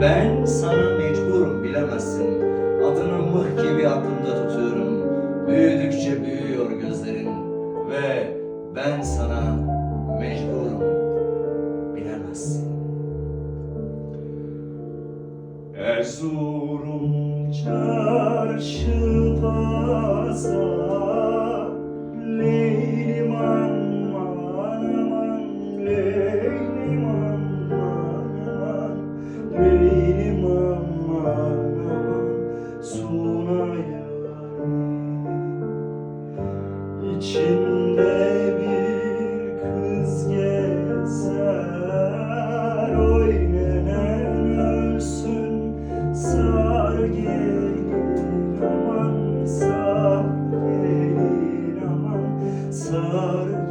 Ben sana mecburum bilemezsin. Adını mıh gibi aklımda tutuyorum. Büyüdükçe büyüyor gözlerin. Ve ben sana mecburum bilemezsin. Erzurum çarşı pazar Vereyim aman aman suna yarim bir kız gezer Oy nenen sar gelin aman sar gelin aman sar